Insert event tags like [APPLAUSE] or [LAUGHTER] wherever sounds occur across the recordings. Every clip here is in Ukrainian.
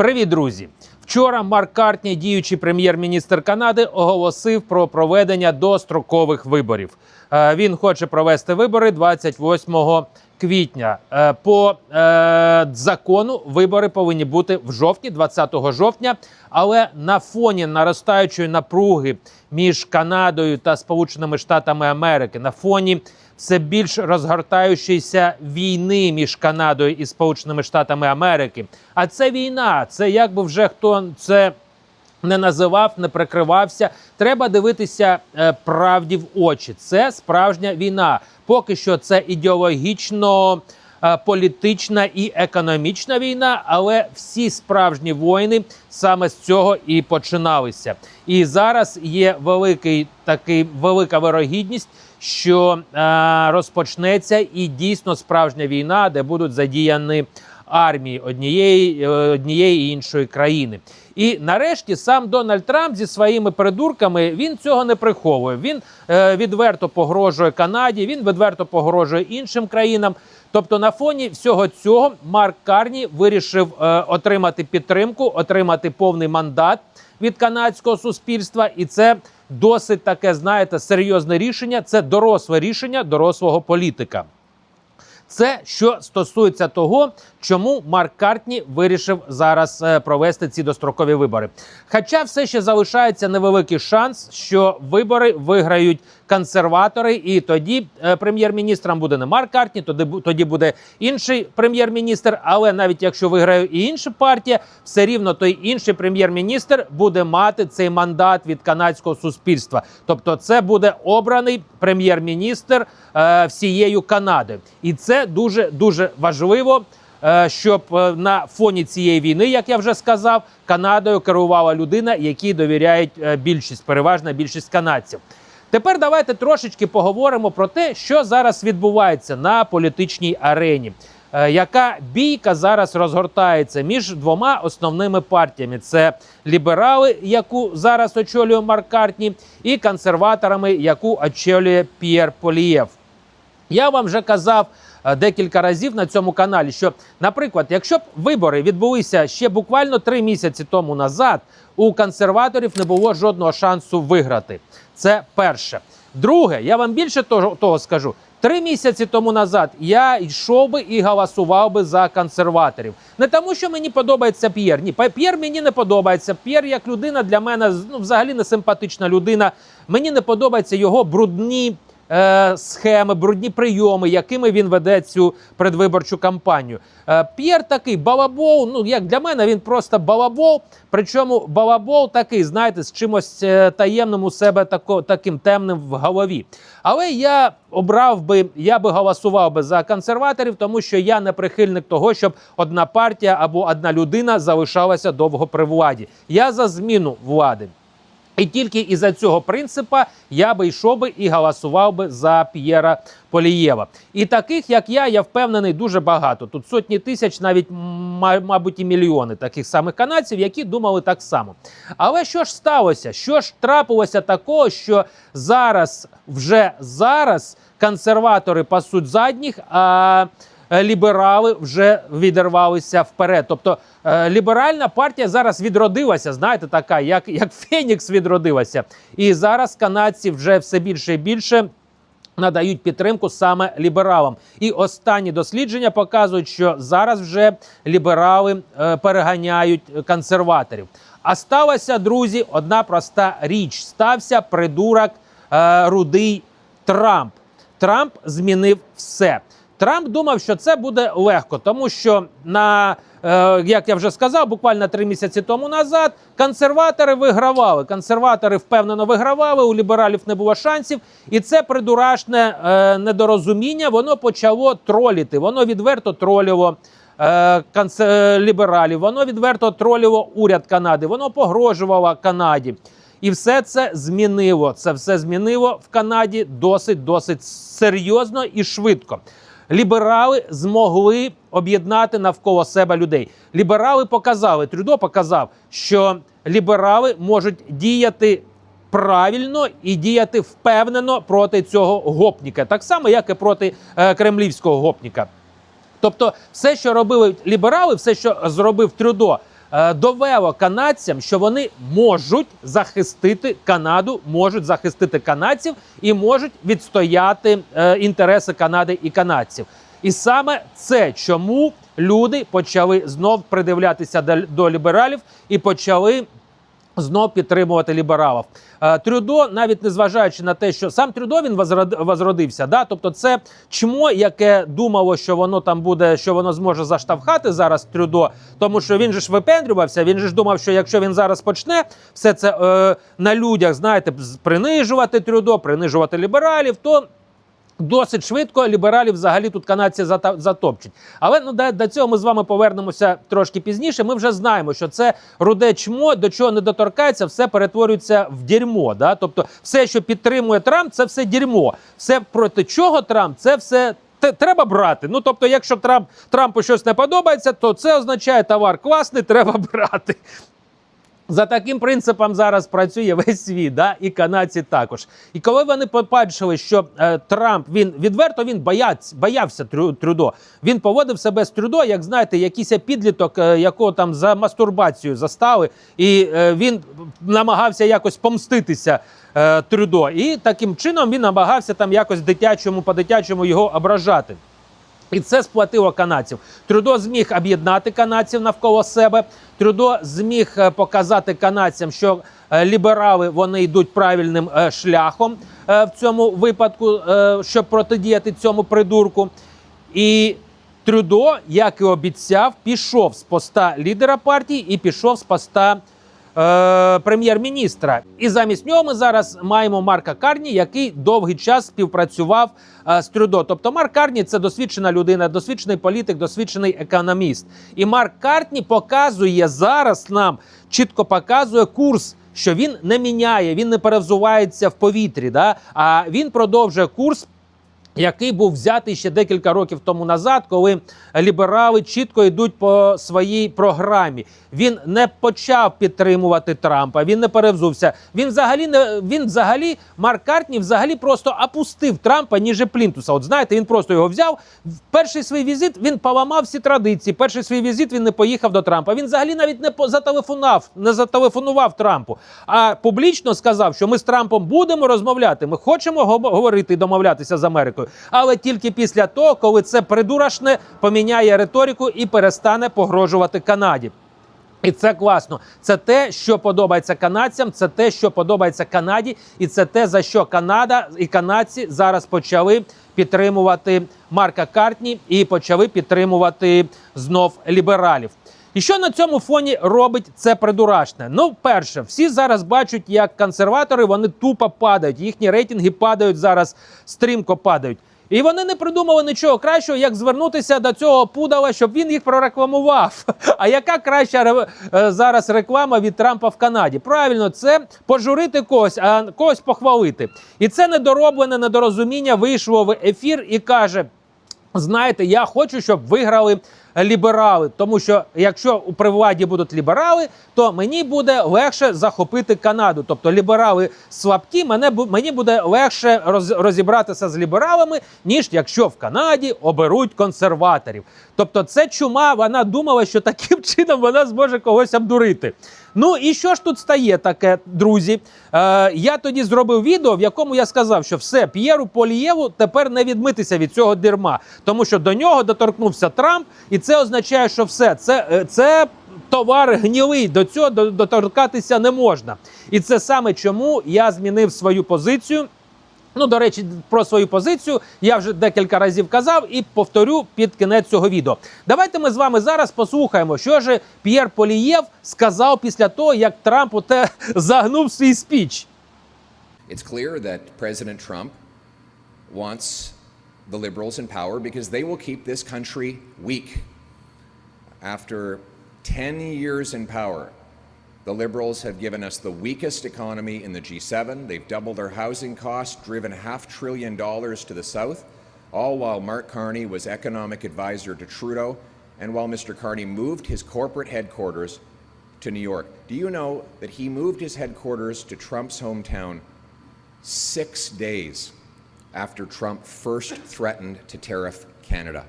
Привіт, друзі! Вчора Марк Картні, діючий прем'єр-міністр Канади, оголосив про проведення дострокових виборів. Е, Він хоче провести вибори 28 квітня. Е, По е, закону вибори повинні бути в жовтні, 20 жовтня. Але на фоні наростаючої напруги між Канадою та Сполученими Штатами Америки, на фоні все більш розгортаючої війни між Канадою і Сполученими Штатами Америки. А це війна, це як би вже хто це не називав, не прикривався. Треба дивитися е, правді в очі. Це справжня війна. Поки що це ідеологічно. е, Політична і економічна війна, але всі справжні воїни саме з цього і починалися. І зараз є великий такий велика вирогідність, що е, розпочнеться і дійсно справжня війна, де будуть задіяні армії однієї, е, однієї і іншої країни. І нарешті сам Дональд Трамп зі своїми придурками він цього не приховує. Він е, відверто погрожує Канаді, він відверто погрожує іншим країнам. Тобто, на фоні всього цього Марк Карні вирішив е, отримати підтримку, отримати повний мандат від канадського суспільства, і це досить таке, знаєте, серйозне рішення. Це доросле рішення дорослого політика. Це що стосується того, чому Марк Картні вирішив зараз е, провести ці дострокові вибори. Хоча все ще залишається невеликий шанс, що вибори виграють консерватори, і тоді е, прем'єр-міністром буде не Марк Картні, тоді, буде інший прем'єр-міністр. Але навіть якщо виграє і інша партія, все рівно той інший прем'єр-міністр буде мати цей мандат від канадського суспільства. Тобто, це буде обраний прем'єр-міністр е, всією Канади, і це дуже дуже важливо. е, Щоб е, на фоні цієї війни, як я вже сказав, Канадою керувала людина, якій довіряють е, більшість, переважна більшість канадців. Тепер давайте трошечки поговоримо про те, що зараз відбувається на політичній арені. Яка бійка зараз розгортається між двома основними партіями: це ліберали, яку зараз очолює Марк Картні, і консерваторами, яку очолює П'єр Полієв. Я вам вже казав декілька разів на цьому каналі, що, наприклад, якщо б вибори відбулися ще буквально три місяці тому назад, у консерваторів не було жодного шансу виграти. Це перше. Друге, я вам більше того, того скажу. Три місяці тому назад я йшов би і голосував би за консерваторів. Не тому, що мені подобається П'єр. Ні, П'єр мені не подобається. П'єр як людина для мене ну, взагалі не симпатична людина. Мені не подобаються його брудні е, схеми, брудні прийоми, якими він веде цю предвиборчу кампанію. Е, П'єр такий балабол. Ну як для мене він просто балабол. Причому балабол такий, знаєте, з чимось е, таємним у себе тако, таким темним в голові. Але я обрав би, я би голосував би за консерваторів, тому що я не прихильник того, щоб одна партія або одна людина залишалася довго при владі. Я за зміну влади. І тільки із-за цього принципа я би йшов би і голосував би за П'єра Полієва. І таких, як я, я впевнений, дуже багато. Тут сотні тисяч, навіть мабуть, і мільйони таких самих канадців, які думали так само. Але що ж сталося? Що ж трапилося такого, що зараз, вже зараз, консерватори пасуть задніх, а ліберали вже відірвалися вперед. Тобто е, ліберальна партія зараз відродилася, знаєте, така, як, як Фенікс відродилася. І зараз канадці вже все більше і більше. Надають підтримку саме лібералам, і останні дослідження показують, що зараз вже ліберали е, переганяють консерваторів. А сталася, друзі, одна проста річ: стався придурок е, рудий Трамп. Трамп змінив все. Трамп думав, що це буде легко, тому що на е, як я вже сказав, буквально три місяці тому назад консерватори вигравали. Консерватори впевнено вигравали. У лібералів не було шансів, і це придурашне е, недорозуміння. Воно почало троліти. Воно відверто троліло е, лібералів. Воно відверто троліло уряд Канади. Воно погрожувало Канаді. І все це змінило. Це все змінило в Канаді досить досить серйозно і швидко. Ліберали змогли об'єднати навколо себе людей. Ліберали показали, Трюдо показав, що ліберали можуть діяти правильно і діяти впевнено проти цього гопніка, так само, як і проти е, кремлівського гопніка. Тобто, все, що робили ліберали, все, що зробив Трюдо, довело канадцям, що вони можуть захистити Канаду, можуть захистити канадців і можуть відстояти е, інтереси Канади і канадців. І саме це чому люди почали знов придивлятися до лібералів і почали знов підтримувати лібералів. Е, Трюдо, навіть не зважаючи на те, що сам Трюдо він возрод- возродився. Да? Тобто, це чмо, яке думало, що воно там буде, що воно зможе заштовхати зараз Трюдо, тому що він же ж випендрювався. Він же ж думав, що якщо він зараз почне все це е, на людях, знаєте, принижувати Трюдо, принижувати лібералів, то Досить швидко лібералів взагалі тут канадці затопчуть. Але ну до, до цього ми з вами повернемося трошки пізніше. Ми вже знаємо, що це руде чмо, до чого не доторкається, все перетворюється в дерьмо. Да? Тобто, все, що підтримує Трамп, це все дерьмо. Все проти чого Трамп, це все. Треба брати. Ну тобто, якщо Трамп Трампу щось не подобається, то це означає товар класний, треба [LAUGHS] брати. За таким принципом зараз працює весь світ, да? і канадці також. І коли вони побачили, що е, Трамп він відверто він бояць, боявся Трю, Трюдо. Він поводив себе з Трюдо, як знаєте, якийсь підліток, е, якого там за мастурбацію застали, і е, він намагався якось помститися е, Трюдо. І таким чином він намагався там якось дитячому по дитячому його ображати. І це сплатило канадців. Трюдо зміг об'єднати канадців навколо себе. Трюдо зміг е, показати канадцям, що е, ліберали вони йдуть правильним е, шляхом в цьому випадку, щоб протидіяти цьому придурку. І Трюдо, як і обіцяв, пішов з поста лідера партії і пішов з поста е, прем'єр-міністра. І замість нього ми зараз маємо Марка Карні, який довгий час співпрацював е, з Трюдо. Тобто Марк Карні це досвідчена людина, досвідчений політик, досвідчений економіст. І Марк Карні показує зараз нам, чітко показує курс. Що він не міняє, він не перевзувається в повітрі, да? а він продовжує курс який був взятий ще декілька років тому назад, коли ліберали чітко йдуть по своїй програмі. Він не почав підтримувати Трампа, він не перевзувся. Він взагалі не він взагалі Марк Картні взагалі просто опустив Трампа ніже Плінтуса. От знаєте, він просто його взяв. В перший свій візит він поламав всі традиції. Перший свій візит він не поїхав до Трампа. Він взагалі навіть не зателефонував, не зателефонував Трампу. А публічно сказав, що ми з Трампом будемо розмовляти. Ми хочемо говорити і домовлятися з Америкою, але тільки після того, коли це придурашне поміняє риторику і перестане погрожувати Канаді. І це класно. Це те, що подобається канадцям, це те, що подобається Канаді, і це те, за що Канада і канадці зараз почали підтримувати Марка Картні і почали підтримувати знов лібералів. І що на цьому фоні робить це придурашне? Ну, перше, всі зараз бачать, як консерватори вони тупо падають. Їхні рейтинги падають зараз, стрімко падають. І вони не придумали нічого кращого, як звернутися до цього пудала, щоб він їх прорекламував. [LAUGHS] А яка краща е, зараз реклама від Трампа в Канаді? Правильно, це пожурити когось, а когось похвалити. І це недороблене недорозуміння вийшло в ефір і каже: знаєте, я хочу, щоб виграли ліберали. Тому що якщо у при владі будуть ліберали, то мені буде легше захопити Канаду. Тобто ліберали слабкі, мене мені буде легше роз, розібратися з лібералами, ніж якщо в Канаді оберуть консерваторів. Тобто, це чума, вона думала, що таким [LAUGHS] чином вона зможе когось обдурити. Ну і що ж тут стає таке, друзі? Е, я тоді зробив відео, в якому я сказав, що все, П'єру Полієву тепер не відмитися від цього дерма, тому що до нього доторкнувся Трамп, і це означає, що все це, е, це товар гнілий. До цього доторкатися не можна. І це саме чому я змінив свою позицію. Ну, до речі, про свою позицію я вже декілька разів казав і повторю під кінець цього відео. Давайте ми з вами зараз послухаємо, що ж П'єр Полієв сказав після того, як Трамп оте [LAUGHS] загнув свій спіч. It's clear that President Trump wants the liberals in power because they will keep this country weak. After 10 years in power, the liberals have given us the weakest economy in the G7. They've doubled our housing costs, driven half trillion dollars to the south, all while Mark Carney was economic advisor to Trudeau and while Mr. Carney moved his corporate headquarters to New York. Do you know that he moved his headquarters to Trump's hometown six days after Trump first threatened to tariff Canada?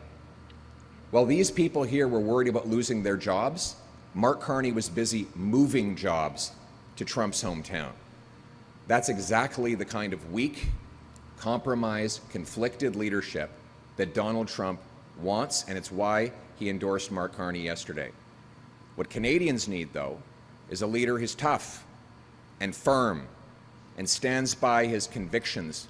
While these people here were worried about losing their jobs, Mark Carney was busy moving jobs to Trump's hometown. That's exactly the kind of weak, compromised, conflicted leadership that Donald Trump wants, and it's why he endorsed Mark Carney yesterday. What Canadians need, though, is a leader who's tough and firm and stands by his convictions.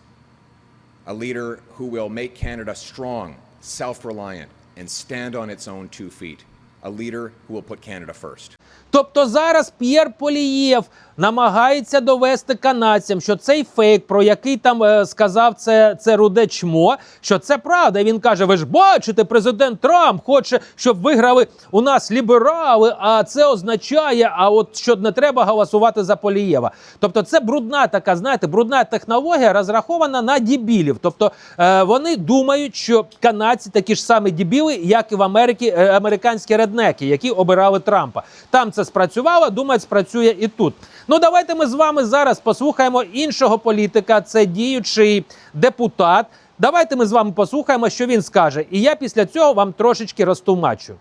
A leader who will make Canada strong, self reliant, and stand on its own two feet. A leader who will put Canada first. Тобто зараз П'єр Полієв намагається довести канадцям, що цей фейк, про який там е, сказав це, це руде чмо, що це правда. І він каже: ви ж бачите, президент Трамп хоче, щоб виграли у нас ліберали. А це означає, а от що не треба голосувати за Полієва. Тобто, це брудна така, знаєте, брудна технологія розрахована на дібілів. Тобто е, вони думають, що канадці такі ж самі дібіли, як і в Америці е, американські реднеки, які обирали Трампа. Там це спрацювало, думають, спрацює і тут. Ну давайте ми з вами зараз послухаємо іншого політика. Це діючий депутат. Давайте ми з вами послухаємо, що він скаже. І я після цього вам трошечки розтумачу.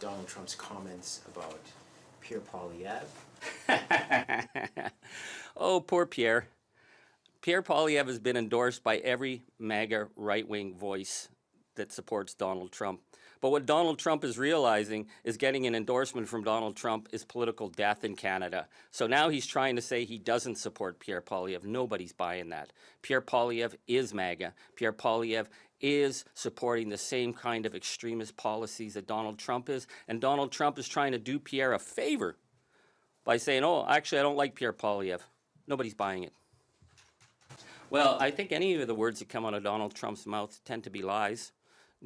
Donald Trump's comments about Pierre Polyev. [LAUGHS] oh, poor Pierre. Pierre Polyev has been endorsed by every MAGA right wing voice that supports Donald Trump. But what Donald Trump is realizing is getting an endorsement from Donald Trump is political death in Canada. So now he's trying to say he doesn't support Pierre Polyev. Nobody's buying that. Pierre Polyev is MAGA. Pierre Polyev is supporting the same kind of extremist policies that Donald Trump is. And Donald Trump is trying to do Pierre a favor by saying, oh, actually, I don't like Pierre Polyev. Nobody's buying it. Well, I think any of the words that come out of Donald Trump's mouth tend to be lies,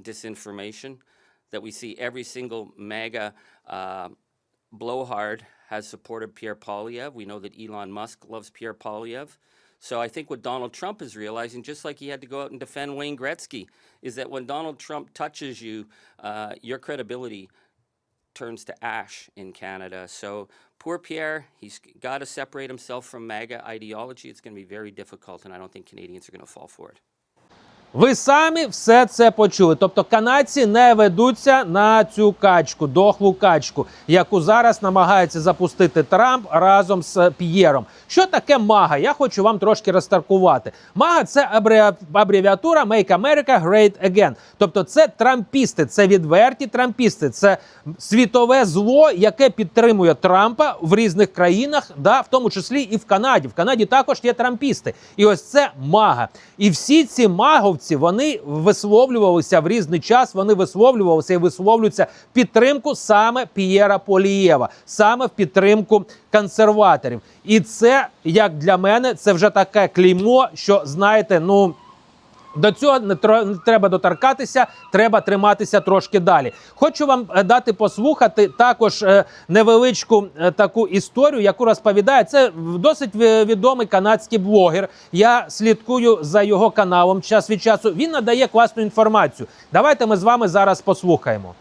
disinformation, that we see every single MAGA uh, blowhard has supported Pierre Polyev. We know that Elon Musk loves Pierre Polyev. So I think what Donald Trump is realizing, just like he had to go out and defend Wayne Gretzky, is that when Donald Trump touches you, uh, your credibility turns to ash in Canada. So poor Pierre, he's got to separate himself from MAGA ideology. It's going to be very difficult, and I don't think Canadians are going to fall for it. Ви самі все це почули. Тобто канадці не ведуться на цю качку, дохлу качку, яку зараз намагається запустити Трамп разом з П'єром. Що таке мага? Я хочу вам трошки розтаркувати. Мага це абре- абревіатура Make America Great Again. Тобто, це трампісти, це відверті трампісти, це світове зло, яке підтримує Трампа в різних країнах, да, в тому числі і в Канаді. В Канаді також є трампісти. І ось це мага. І всі ці маговці вони висловлювалися в різний час. Вони висловлювалися і висловлюються підтримку саме П'єра Полієва, саме в підтримку консерваторів. І це як для мене, це вже таке клеймо, що знаєте, ну. До цього не треба доторкатися, треба триматися трошки далі. Хочу вам е, дати послухати також е, невеличку е, таку історію, яку розповідає. Це досить відомий канадський блогер. Я слідкую за його каналом час від часу. Він надає класну інформацію. Давайте ми з вами зараз послухаємо.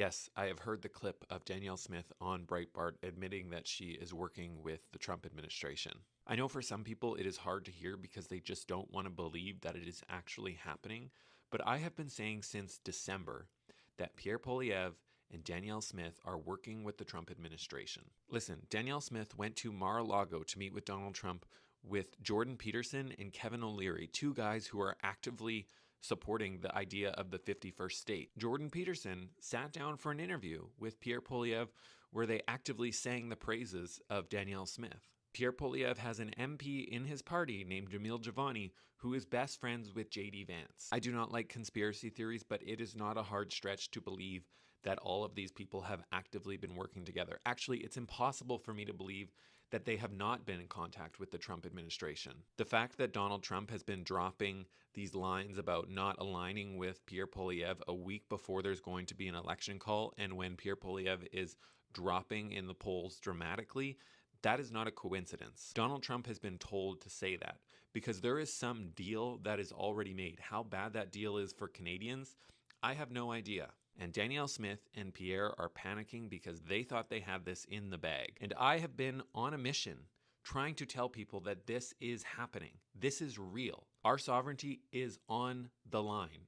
Yes, I have heard the clip of Danielle Smith on Breitbart admitting that she is working with the Trump administration. I know for some people it is hard to hear because they just don't want to believe that it is actually happening, but I have been saying since December that Pierre Poliev and Danielle Smith are working with the Trump administration. Listen, Danielle Smith went to Mar-a-Lago to meet with Donald Trump with Jordan Peterson and Kevin O'Leary, two guys who are actively supporting the idea of the 51st state. Jordan Peterson sat down for an interview with Pierre Poliev where they actively sang the praises of Danielle Smith. Pierre Polyev has an MP in his party named Jamil Javani who is best friends with JD Vance. I do not like conspiracy theories, but it is not a hard stretch to believe that all of these people have actively been working together. Actually, it's impossible for me to believe that they have not been in contact with the Trump administration. The fact that Donald Trump has been dropping these lines about not aligning with Pierre Polyev a week before there's going to be an election call and when Pierre Polyev is dropping in the polls dramatically, that is not a coincidence. Donald Trump has been told to say that because there is some deal that is already made. How bad that deal is for Canadians, I have no idea. And Danielle Smith and Pierre are panicking because they thought they had this in the bag. And I have been on a mission trying to tell people that this is happening. This is real. Our sovereignty is on the line.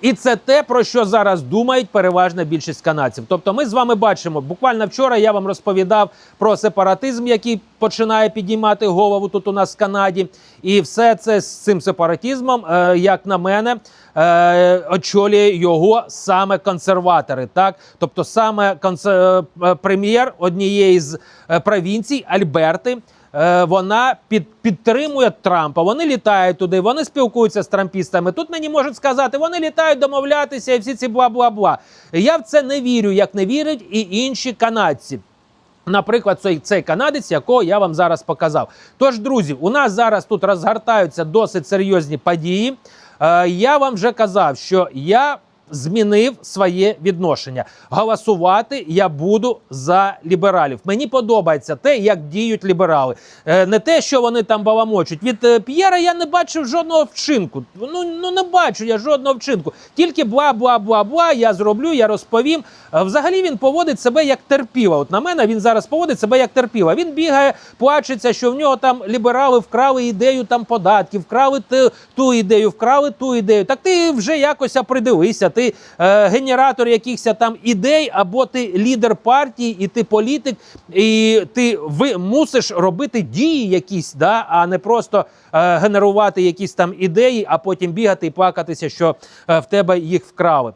І це те, про що зараз думають переважна більшість канадців. Тобто, ми з вами бачимо, буквально вчора я вам розповідав про сепаратизм, який починає підіймати голову тут у нас в Канаді. І все це з цим сепаратизмом, е, як на мене, е, очолює його саме консерватори. Так, тобто, саме консе- е, прем'єр однієї з е, провінцій Альберти. Е, вона під, підтримує Трампа. Вони літають туди, вони спілкуються з трампістами. Тут мені можуть сказати, вони літають домовлятися і всі ці бла-бла-бла. Я в це не вірю, як не вірять і інші канадці. Наприклад, цей, цей канадець, якого я вам зараз показав. Тож, друзі, у нас зараз тут розгортаються досить серйозні події. Е, я вам вже казав, що я змінив своє відношення. Голосувати я буду за лібералів. Мені подобається те, як діють ліберали. Е, не те, що вони там баламочуть. Від е, П'єра я не бачив жодного вчинку. Ну, ну не бачу я жодного вчинку. Тільки бла, бла, бла, бла. Я зроблю, я розповім. Е, Взагалі він поводить себе як терпіла. От на мене він зараз поводить себе як терпіла. Він бігає, плачеться, що в нього там ліберали вкрали ідею там податків, вкрали ту, ту ідею, вкрали ту ідею. Так ти вже якось опридивися. Ти е, генератор якихось там ідей, або ти лідер партії, і ти політик, і ти ви мусиш робити дії якісь, да, а не просто е, генерувати якісь там ідеї, а потім бігати і плакатися, що е, в тебе їх вкрали.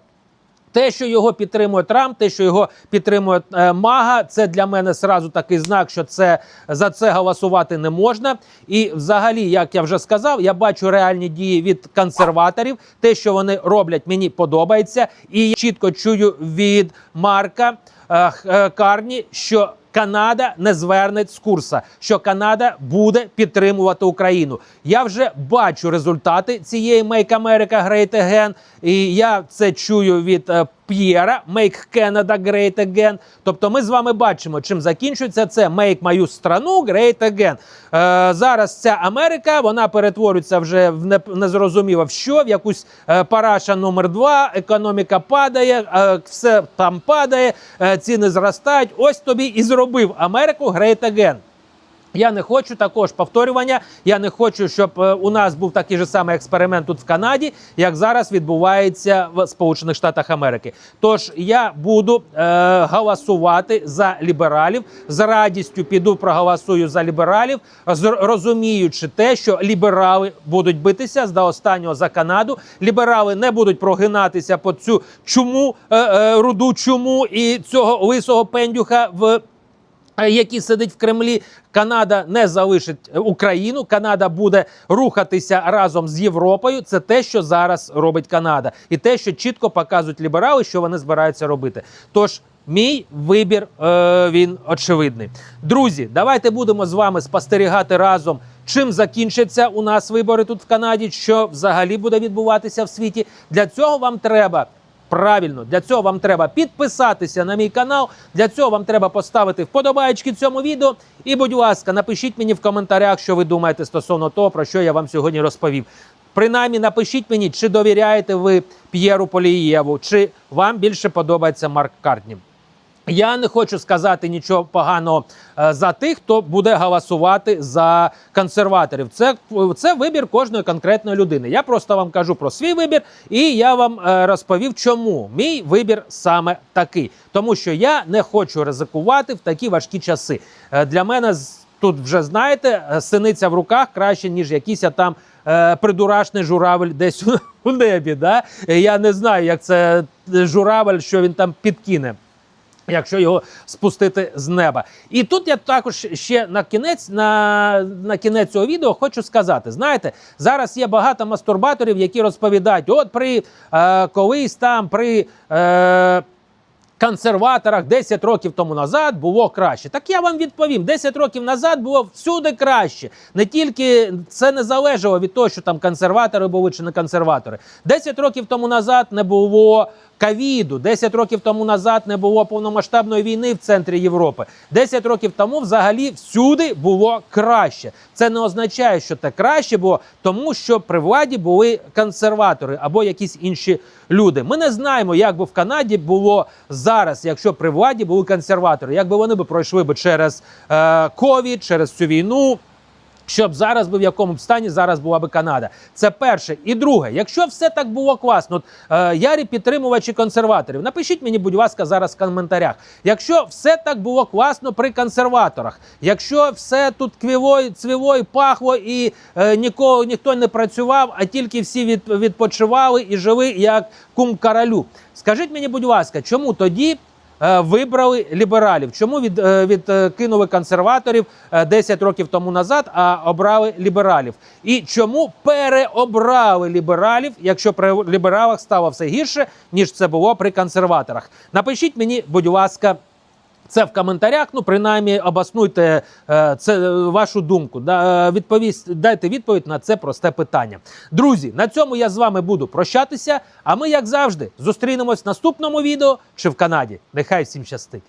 Те, що його підтримує Трамп, те, що його підтримує е, Мага, це для мене сразу такий знак, що це за це голосувати не можна. І, взагалі, як я вже сказав, я бачу реальні дії від консерваторів. Те, що вони роблять, мені подобається, і я чітко чую від Марка е, е, Карні, що Канада не зверне з курса, що Канада буде підтримувати Україну. Я вже бачу результати цієї Make America Great Again, і я це чую від е, П'єра Make Canada Great Again. Тобто, ми з вами бачимо, чим закінчується це Make мою страну Great Again. Е, зараз ця Америка вона перетворюється вже в не, незрозуміло в що, в якусь е, параша номер два. Економіка падає, е, все там падає, е, ціни зростають. Ось тобі і зробив Америку Great Again. Я не хочу також повторювання. Я не хочу, щоб е, у нас був такий же самий експеримент тут в Канаді, як зараз відбувається в Сполучених Штатах Америки. Тож я буду е, голосувати за лібералів. З радістю піду проголосую за лібералів, розуміючи те, що ліберали будуть битися до останнього за Канаду. Ліберали не будуть прогинатися по цю чуму, е, е, руду чуму і цього лисого пендюха в який сидить в Кремлі. Канада не залишить е, Україну. Канада буде рухатися разом з Європою. Це те, що зараз робить Канада, і те, що чітко показують ліберали, що вони збираються робити. Тож. Мій вибір е, він очевидний. Друзі, давайте будемо з вами спостерігати разом, чим закінчаться у нас вибори тут в Канаді, що взагалі буде відбуватися в світі. Для цього вам треба Правильно, для цього вам треба підписатися на мій канал. Для цього вам треба поставити вподобаєчки цьому відео. І, будь ласка, напишіть мені в коментарях, що ви думаєте стосовно того, про що я вам сьогодні розповів. Принаймні, напишіть мені, чи довіряєте ви П'єру Полієву, чи вам більше подобається Марк Картні. Я не хочу сказати нічого поганого е, за тих, хто буде голосувати за консерваторів. Це, це вибір кожної конкретної людини. Я просто вам кажу про свій вибір, і я вам е, розповів, чому мій вибір саме такий. Тому що я не хочу ризикувати в такі важкі часи. Е, для мене тут вже знаєте, синиця в руках краще, ніж якийсь там. Придурашний журавель десь [LAUGHS] у- небі. Да? Я не знаю, як це журавель, що він там підкине якщо його спустити з неба. І тут я також ще на кінець на, на кінець цього відео хочу сказати: знаєте, зараз є багато мастурбаторів, які розповідають, от при е, колись там при. Е, консерваторах 10 років тому назад було краще. Так я вам відповім: 10 років назад було всюди краще. Не тільки це не залежало від того, що там консерватори були чи не консерватори. 10 років тому назад не було ковіду, 10 років тому назад не було повномасштабної війни в центрі Європи. 10 років тому взагалі всюди було краще. Це не означає, що це краще було, тому що при владі були консерватори або якісь інші люди. Ми не знаємо, як би в Канаді було зараз, якщо при владі були консерватори, як би вони би пройшли би через е, ковід, через цю війну. Щоб зараз би в якому б стані зараз була би Канада. Це перше. І друге, якщо все так було класно, от, е, ярі підтримувачі консерваторів, напишіть мені, будь ласка, зараз в коментарях. Якщо все так було класно при консерваторах, якщо все тут квіво, цвіло пахло, і е, нікого ніхто не працював, а тільки всі від, відпочивали і жили як кум королю. Скажіть мені, будь ласка, чому тоді? Е, Вибрали лібералів. Чому від, е, відкинули консерваторів е, 10 років тому назад, а обрали лібералів? І чому переобрали лібералів, якщо при лібералах стало все гірше, ніж це було при консерваторах? Напишіть мені, будь ласка. Це в коментарях. Ну, принаймні, обоснуйте е, це е, вашу думку. Е, відповість, дайте відповідь на це просте питання. Друзі, на цьому я з вами буду прощатися. А ми, як завжди, зустрінемось в наступному відео чи в Канаді. Нехай всім щастить.